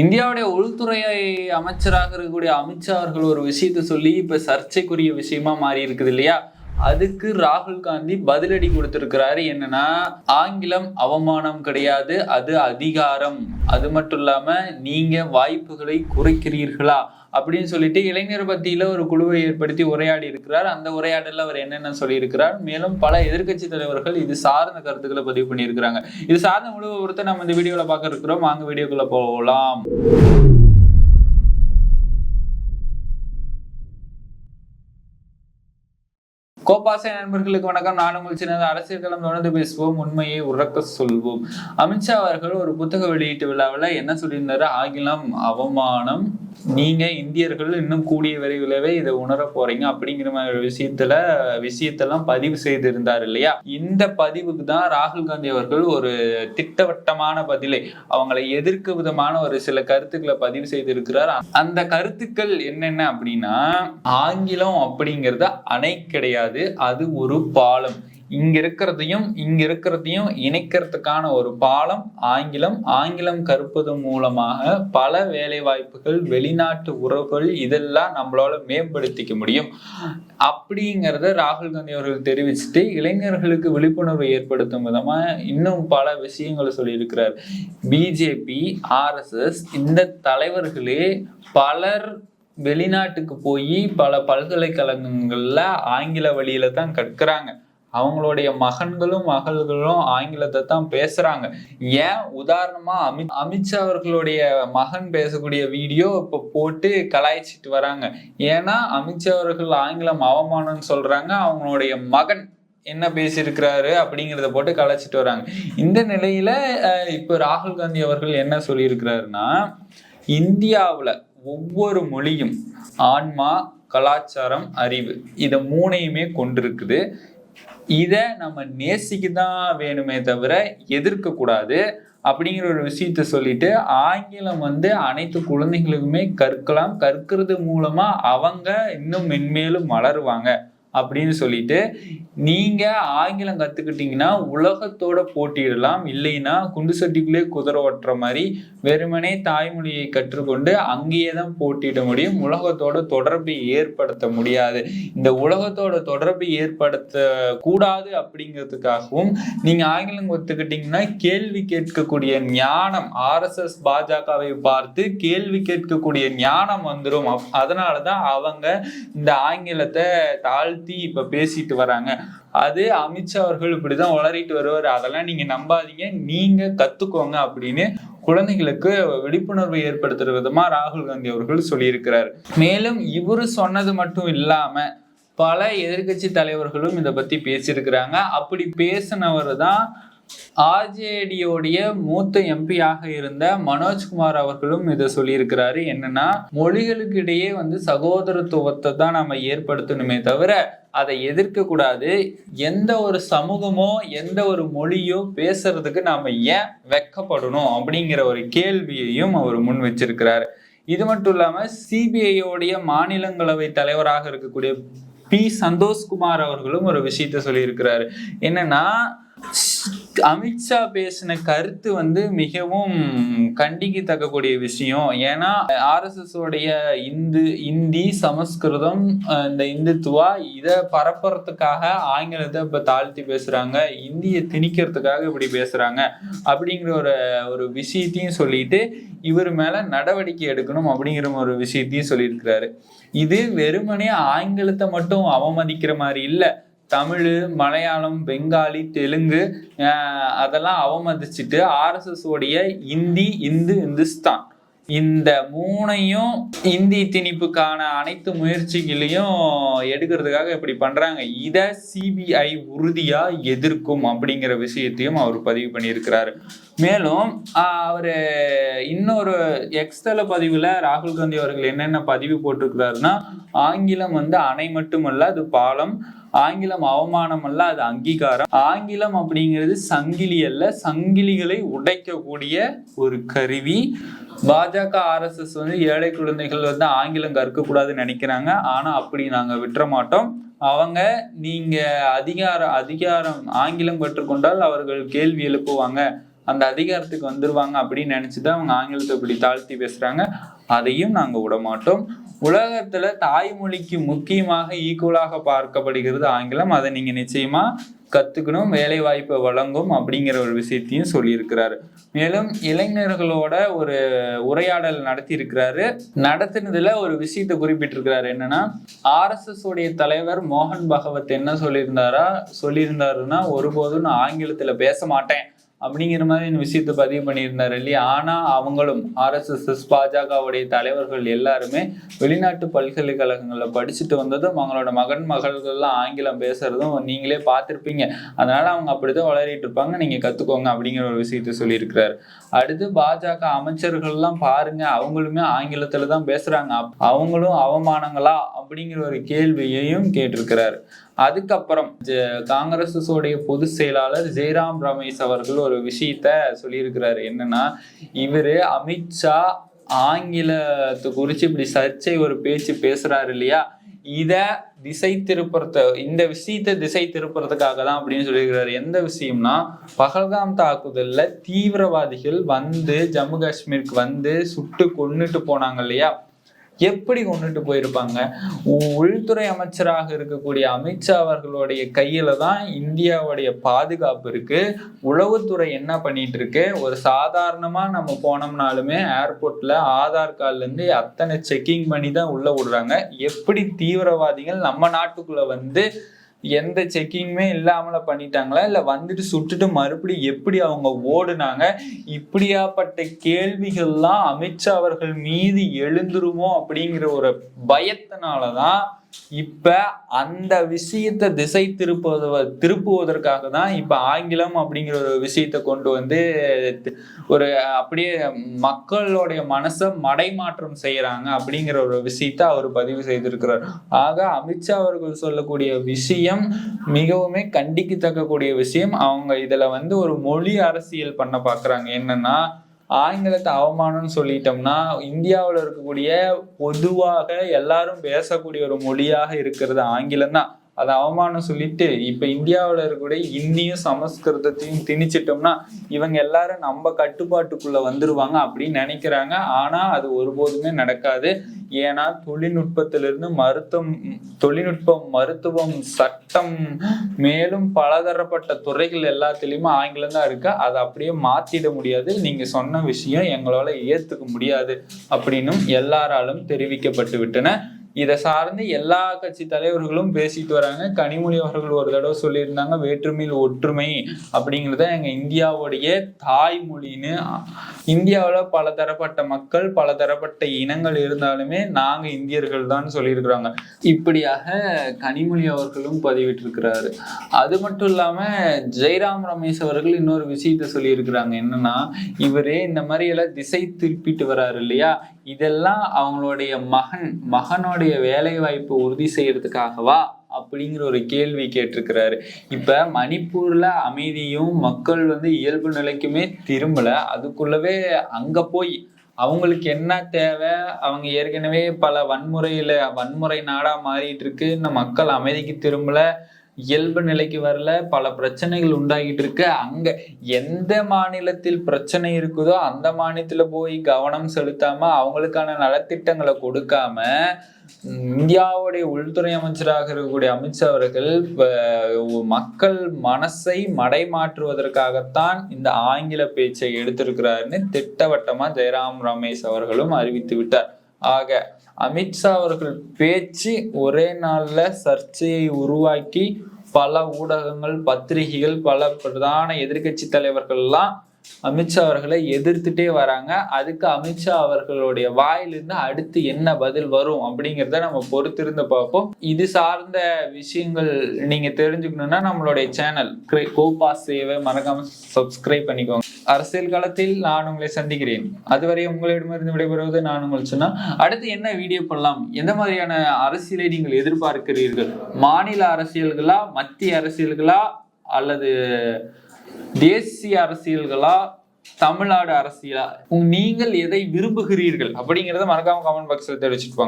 இந்தியாவுடைய உள்துறை அமைச்சராக இருக்கக்கூடிய அமித்ஷா அவர்கள் ஒரு விஷயத்தை சொல்லி இப்ப சர்ச்சைக்குரிய விஷயமா மாறி இருக்குது இல்லையா? அதுக்கு ராகுல் காந்தி பதிலடி கொடுத்திருக்கிறாரு. என்னன்னா ஆங்கிலம் அவமானம் கிடையாது அது அதிகாரம். அது மட்டும் இல்லாம நீங்க வாய்ப்புகளை குறைக்கிறீர்களா? அப்படின்னு சொல்லிட்டு இளைஞர் பத்தியில ஒரு குழுவை ஏற்படுத்தி உரையாடி இருக்கிறார். அந்த உரையாடல அவர் என்னென்ன சொல்லியிருக்கிறார்? மேலும் பல எதிர்க்கட்சி தலைவர்கள் இது சார்ந்த கருத்துக்களை பதிவு பண்ணியிருக்கிறாங்க. இது சார்ந்த முழு விவரத்தை நம்ம இந்த வீடியோல பார்க்க இருக்கிறோம். வாங்க வீடியோக்குள்ள போகலாம் கோபாசை நண்பர்களுக்கு வணக்கம். நான் உங்கள் சின்னது அரசியல் களம் தொடர்ந்து பேசுவோம். உண்மையை உறக்க சொல்வோம். அமித்ஷா அவர்கள் ஒரு புத்தக வெளியீட்டு விழாவில் என்ன சொல்லியிருந்தாரு? ஆங்கிலம் அவமானம் நீங்க இந்தியர்கள் இன்னும் கூடிய விரைவிலவே இதை உணர போறீங்க அப்படிங்கிற மாதிரி விஷயத்துல விஷயத்தெல்லாம் பதிவு செய்திருந்தார் இல்லையா? இந்த பதிவுக்கு தான் ராகுல் காந்தி அவர்கள் ஒரு திட்டவட்டமான பதிலை அவங்களை எதிர்க்க விதமான ஒரு சில கருத்துக்களை பதிவு செய்திருக்கிறார். அந்த கருத்துக்கள் என்னென்ன அப்படின்னா ஆங்கிலம் அப்படிங்கிறது அணை கிடையாது. அது ஒரு பாலம். இங்க இருக்கிறதையும் இங்க இருக்கிறதையும் இணைக்கிறதுக்கான ஒரு பாலம் ஆங்கிலம். ஆங்கிலம் கற்பது மூலமாக பல வேலை வாய்ப்புகள் வெளிநாட்டு உறவுகள் இதெல்லாம் நம்மளால மேம்படுத்திக்க முடியும். அப்படிங்கிறத ராகுல் காந்தி அவர்கள் தெரிவிச்சுட்டு இளைஞர்களுக்கு விழிப்புணர்வு ஏற்படுத்தும் விதமா இன்னும் பல விஷயங்களை சொல்லியிருக்கிறார். பிஜேபி ஆர்எஸ்எஸ் இந்த தலைவர்களே பலர் வெளிநாட்டுக்கு போய் பல பல்கலைக்கழகங்களில் ஆங்கில வழியில தான் கற்கிறாங்க. அவங்களுடைய மகன்களும் மகள்களும் ஆங்கிலத்தை தான் பேசுறாங்க. ஏன்? உதாரணமா அமித் அமித்ஷா அவர்களுடைய மகன் பேசக்கூடிய வீடியோ இப்போ போட்டு கலாய்ச்சிட்டு வராங்க. ஏன்னா அமித்ஷா அவர்கள் ஆங்கிலம் அவமானம்னு சொல்றாங்க. அவங்களுடைய மகன் என்ன பேசியிருக்கிறாரு அப்படிங்கிறத போட்டு கலாய்ச்சிட்டு வராங்க. இந்த நிலையில இப்போ ராகுல் காந்தி அவர்கள் என்ன சொல்லியிருக்கிறாருன்னா இந்தியாவில் ஒவ்வொரு மொழியும் ஆன்மா கலாச்சாரம் அறிவு. இதை மூணையுமே கொண்டிருக்குது. இதை நம்ம நேசிக்க தான் வேணுமே தவிர எதிர்க்க கூடாது அப்படிங்கிற ஒரு விஷயத்த சொல்லிட்டு ஆங்கிலம் வந்து அனைத்து குழந்தைகளுக்குமே கற்கலாம். கற்கிறது மூலமா அவங்க இன்னும் மென்மேலும் வளருவாங்க. அப்படின்னு சொல்லிட்டு நீங்க ஆங்கிலம் கத்துக்கிட்டீங்கன்னா உலகத்தோட போட்டியிடலாம். இல்லைன்னா குண்டு சட்டிக்குள்ளே குதிரை ஓட்டுற மாதிரி வெறுமனே தாய்மொழியை கற்றுக்கொண்டு அங்கேயே தான் போட்டியிட முடியும். உலகத்தோட தொடர்பை ஏற்படுத்த முடியாது. இந்த உலகத்தோட தொடர்பை ஏற்படுத்த கூடாது அப்படிங்கிறதுக்காகவும் நீங்க ஆங்கிலம் கத்துக்கிட்டீங்கன்னா கேள்வி கேட்கக்கூடிய ஞானம் ஆர்எஸ்எஸ் பாஜகவை பார்த்து கேள்வி கேட்கக்கூடிய ஞானம் வந்துடும் அப்- அதனாலதான் அவங்க இந்த ஆங்கிலத்தை தாழ்த்தி இப்ப பேசிட்டு வராங்க. அது அமித்ஷா அவர்கள் இப்படிதான் வளரிட்டு வருவார். அதெல்லாம் நீங்க நம்பாதீங்க. நீங்க கத்துக்கோங்க அப்படின்னு குழந்தைகளுக்கு விழிப்புணர்வு ஏற்படுத்துற விதமா ராகுல் காந்தி அவர்கள் சொல்லியிருக்கிறார். மேலும் இவரு சொன்னது மட்டும் இல்லாம பல எதிர்க்கட்சி தலைவர்களும் இதை பத்தி பேசியிருக்கிறாங்க. அப்படி பேசினவர் தான் ஆர்ஜேடியோடைய மூத்த எம்பியாக இருந்த மனோஜ்குமார் அவர்களும் இதை சொல்லியிருக்கிறாரு. என்னன்னா மொழிகளுக்கு இடையே வந்து சகோதரத்துவத்தை தான் நம்ம ஏற்படுத்தணுமே தவிர அதை எதிர்க்க கூடாது. எந்த ஒரு சமூகமோ எந்த ஒரு மொழியோ பேசுறதுக்கு நாம ஏன் வெக்கப்படணும் அப்படிங்கிற ஒரு கேள்வியையும் அவர் முன் வச்சிருக்கிறாரு. இது மட்டும் இல்லாம சிபிஐயோடைய மாநிலங்களவை தலைவராக இருக்கக்கூடிய பி சந்தோஷ்குமார் அவர்களும் ஒரு விஷயத்த சொல்லியிருக்கிறாரு. என்னன்னா அமித்ஷா பேசின கருத்து வந்து மிகவும் கண்டிக்கத்தக்கக்கூடிய விஷயம். ஏன்னா ஆர்எஸ்எஸ் உடைய இந்து இந்தி சமஸ்கிருதம் இந்த இந்துத்துவா இதை பரப்புறதுக்காக ஆங்கிலத்தை இப்போ தாழ்த்தி பேசுறாங்க இந்தியை திணிக்கிறதுக்காக இப்படி பேசுறாங்க அப்படிங்கிற ஒரு ஒரு விஷயத்தையும் சொல்லிட்டு இவர் மேல நடவடிக்கை எடுக்கணும் அப்படிங்கிற ஒரு விஷயத்தையும் சொல்லியிருக்கிறாரு. இது வெறுமனே ஆங்கிலத்தை மட்டும் அவமதிக்கிற மாதிரி இல்லை. தமிழ் மலையாளம் பெங்காலி தெலுங்கு அஹ் அதெல்லாம் அவமதிச்சுட்டு ஆர்எஸ்எஸ் உடைய இந்தி இந்து இந்துஸ்தான். இந்த மூணையும் இந்தி திணிப்புக்கான அனைத்து முயற்சிகளையும் எடுக்கிறதுக்காக இப்படி பண்றாங்க. இதை சிபிஐ உறுதியா எதிர்க்கும் அப்படிங்கிற விஷயத்தையும் அவர் பதிவு பண்ணியிருக்கிறாரு. மேலும் அவர் இன்னொரு எக்ஸ்தல பதிவில் ராகுல் காந்தி அவர்கள் என்னென்ன பதிவு போட்டிருக்கிறாருன்னா ஆங்கிலம் வந்து அணை மட்டுமல்ல அது பாலம் ஆங்கிலம் அவமானம் அல்ல அது அங்கீகாரம். ஆங்கிலம் அப்படிங்கிறது சங்கிலி அல்ல சங்கிலிகளை உடைக்கக்கூடிய ஒரு கருவி. பாஜக ஆர்எஸ்எஸ் வந்து ஏழை குழந்தைகள் வந்து ஆங்கிலம் கற்கக்கூடாதுன்னு நினைக்கிறாங்க. ஆனால் அப்படி நாங்கள் விட்டுற மாட்டோம். அவங்க நீங்க அதிகார அதிகாரம் ஆங்கிலம் கற்றுக்கொண்டால் அவர்கள் கேள்வி எழுப்புவாங்க. அந்த அதிகாரத்துக்கு வந்துருவாங்க அப்படின்னு நினைச்சுதான் அவங்க ஆங்கிலத்தை இப்படி தாழ்த்தி பேசுறாங்க. அதையும் நாங்க விட மாட்டோம் உலகத்துல தாய்மொழிக்கு முக்கியமாக ஈக்குவலாக பார்க்கப்படுகிறது ஆங்கிலம். அதை நீங்க நிச்சயமா கத்துக்கணும் வேலை வாய்ப்பை வழங்கும் அப்படிங்கிற ஒரு விஷயத்தையும் சொல்லியிருக்கிறாரு. மேலும் இளைஞர்களோட ஒரு உரையாடல் நடத்தி இருக்கிறாரு நடத்தினதுல ஒரு விஷயத்தை குறிப்பிட்டிருக்கிறாரு. என்னன்னா ஆர்எஸ்எஸ் உடைய தலைவர் மோகன் பகவத் என்ன சொல்லியிருந்தாரா? சொல்லியிருந்தாருன்னா ஒருபோதும் நான் ஆங்கிலத்துல பேச மாட்டேன். அப்படிங்கிற மாதிரி இந்த விஷயத்தை பதிவு பண்ணியிருந்தார் இல்லையா? ஆனா அவங்களும் ஆர்எஸ்எஸ் பாஜகவுடைய தலைவர்கள் எல்லாருமே வெளிநாட்டு பல்கலைக்கழகங்களில் படிச்சுட்டு வந்ததும் அவங்களோட மகன் மகள்கள்லாம் ஆங்கிலம் பேசுறதும் நீங்களே பார்த்துருப்பீங்க. அதனால அவங்க அப்படிதான் வளரிட்டு இருப்பாங்க. நீங்க கத்துக்கோங்க அப்படிங்கிற ஒரு விஷயத்த சொல்லியிருக்கிறாரு. அடுத்து பாஜக அமைச்சர்கள்லாம் பாருங்க அவங்களுமே ஆங்கிலத்துல தான் பேசுறாங்க. அவங்களும் அவமானங்களா? அப்படிங்கிற ஒரு கேள்வியையும் கேட்டிருக்கிறார். அதுக்கப்புறம் ஜ- காங்கிரஸோடைய பொதுச் செயலாளர் ஜெயராம் ரமேஷ் அவர்கள் ஒரு விஷயத்த சொல்லியிருக்கிறாரு. என்னன்னா இவரு அமித்ஷா ஆங்கிலத்தை குறித்து இப்படி சர்ச்சை ஒரு பேச்சு பேசுறாரு இல்லையா? இதை திசை திருப்புறத்த இந்த விஷயத்தை திசை திருப்புறதுக்காக தான் அப்படின்னு சொல்லியிருக்கிறாரு. எந்த விஷயம்னா பகல்காம் தாக்குதல்ல தீவிரவாதிகள் வந்து ஜம்மு காஷ்மீருக்கு வந்து சுட்டு கொன்னுட்டு போனாங்க இல்லையா? எப்படி கொண்டுட்டு போயிருப்பாங்க? உள்துறை அமைச்சராக இருக்கக்கூடிய அமித்ஷா அவர்களுடைய கையில தான் இந்தியாவுடைய பாதுகாப்பு இருக்கு. உளவுத்துறை என்ன பண்ணிட்டு இருக்கு? ஒரு சாதாரணமா நம்ம போனோம்னாலுமே ஏர்போர்ட்ல ஆதார் கார்டுல இருந்து அத்தனை செக்கிங் பண்ணி தான் உள்ள விடுறாங்க. எப்படி தீவிரவாதிகள் நம்ம நாட்டுக்குள்ள வந்து எந்த செக்கிங்குமே இல்லாமல பண்ணிட்டாங்களா? இல்ல வந்துட்டு சுட்டுட்டு மறுபடியும் எப்படி அவங்க ஓடுனாங்க? இப்படியாப்பட்ட கேள்விகள்லாம் அமித்ஷா அவர்கள் மீது எழுந்துருமோ அப்படிங்கிற ஒரு பயத்தினாலதான் இப்ப அந்த விஷயத்தை திசை திருப்புவத திருப்புவதற்காக தான் இப்ப ஆங்கிலம் அப்படிங்கிற ஒரு விஷயத்தை கொண்டு வந்து ஒரு அப்படியே மக்களுடைய மனசை மடைமாற்றம் செய்யறாங்க அப்படிங்கிற ஒரு விஷயத்தை அவர் பதிவு செய்திருக்கிறார். ஆக அமித்ஷா அவர்கள் சொல்லக்கூடிய விஷயம் மிகவுமே கண்டிக்கத்தக்கக்கூடிய விஷயம். அவங்க இதுல வந்து ஒரு மொழி அரசியல் பண்ண பாக்குறாங்க. என்னன்னா ஆங்கிலத்தை அவமானம்னு சொல்லிட்டோம்னா இந்தியாவில் இருக்கக்கூடிய பொதுவாக எல்லாரும் பேசக்கூடிய ஒரு மொழியாக இருக்கிறது ஆங்கிலம் தான். அதை அவமானம் சொல்லிட்டு இப்ப இந்தியாவில் இருக்கக்கூடிய இந்தியும் சமஸ்கிருதத்தையும் திணிச்சிட்டோம்னா இவங்க எல்லாரும் நம்ம கட்டுப்பாட்டுக்குள்ள வந்துருவாங்க அப்படின்னு நினைக்கிறாங்க. ஆனா அது ஒருபோதுமே நடக்காது. ஏன்னா தொழில்நுட்பத்திலிருந்து மருத்துவம் தொழில்நுட்பம் மருத்துவம் சட்டம் மேலும் பலதரப்பட்ட துறைகள் எல்லாத்துலயுமே ஆங்கிலம் தான் இருக்கு. அதை அப்படியே மாத்திட முடியாது. நீங்க சொன்ன விஷயம் எங்களால ஏத்துக்க முடியாது அப்படின்னும் எல்லாராலும் தெரிவிக்கப்பட்டு விட்டன. இதை சார்ந்து எல்லா கட்சி தலைவர்களும் பேசிட்டு வராங்க. கனிமொழி அவர்கள் ஒரு தடவை சொல்லியிருந்தாங்க வேற்றுமையில் ஒற்றுமை அப்படிங்கிறத எங்கள் இந்தியாவுடைய தாய்மொழின்னு. இந்தியாவில் பல தரப்பட்ட மக்கள் பல தரப்பட்ட இனங்கள் இருந்தாலுமே நாங்கள் இந்தியர்கள் தான் சொல்லியிருக்கிறாங்க. இப்படியாக கனிமொழி அவர்களும் பதிவிட்டிருக்கிறாரு. அது மட்டும் இல்லாமல் ஜெயராம் ரமேஷ் அவர்கள் இன்னொரு விஷயத்த சொல்லியிருக்கிறாங்க. என்னன்னா இவரே இந்த மாதிரி எல்லாம் திசை திருப்பிட்டு வராரு இல்லையா? இதெல்லாம் அவங்களுடைய மகன் மகனுடைய வேலை வாய்ப்பு உறுதி செய்யறதுக்காகவா? அப்படிங்கிற ஒரு கேள்வி கேட்டிருக்கிறாரு. இப்ப மணிப்பூர்ல அமைதியும் மக்கள் வந்து இயல்பு நிலைக்குமே திரும்பல. அதுக்குள்ளவே அங்க போய் அவங்களுக்கு என்ன தேவை? அவங்க ஏற்கனவே பல வன்முறையில வன்முறை நாடா மாறிட்டு இருக்கு. இந்த மக்கள் அமைதிக்கு திரும்பல. இயல்பு நிலைக்கு வரல பல பிரச்சனைகள் உண்டாகிட்டு இருக்கு. அங்க எந்த மாநிலத்தில் பிரச்சனை இருக்குதோ அந்த மாநிலத்துல போய் கவனம் செலுத்தாம அவங்களுக்கான நலத்திட்டங்களை கொடுக்காம இந்தியாவுடைய உள்துறை அமைச்சராக இருக்கக்கூடிய அமித்ஷா அவர்கள் மக்கள் மனசை மடைமாற்றுவதற்காகத்தான் இந்த ஆங்கில பேச்சை எடுத்திருக்கிறாருன்னு திட்டவட்டமா ஜெயராம் ரமேஷ் அவர்களும் அறிவித்து விட்டார். ஆக அமித்ஷா அவர்கள் பேச்சு ஒரே நாளில் சர்ச்சையை உருவாக்கி பல ஊடகங்கள் பத்திரிகைகள் பல பிரதான எதிர்க்கட்சி தலைவர்கள்லாம் அமித்ஷா அவர்களை எதிர்த்துட்டே வராங்க. அதுக்கு அமித்ஷா அவர்களுடைய வாயிலிருந்து அடுத்து என்ன பதில் வரும் அப்படிங்கிறத நம்ம பொறுத்திருந்து பார்ப்போம். இது சார்ந்த விஷயங்கள் நீங்க தெரிஞ்சுக்கணும்னா நம்மளுடைய சேனல் கோபா சேவை மறக்காம சப்ஸ்கிரைப் பண்ணிக்கோங்க. அரசியல் காலத்தில் நான் உங்களை சந்திக்கிறேன். அதுவரை உங்களிடமிருந்து விடைபெறுவது நான் உங்கள் சொன்னா அடுத்து என்ன வீடியோ பண்ணலாம் எந்த மாதிரியான அரசியலை நீங்கள் எதிர்பார்க்கிறீர்கள்? மாநில அரசியல்களா மத்திய அரசியல்களா அல்லது தேசிய அரசியல்களா தமிழ்நாடு அரசியலா? நீங்கள் எதை விரும்புகிறீர்கள்? அப்படிங்கறத மறக்காம கமெண்ட் பாக்ஸ்ல தெரிவிச்சுட்டு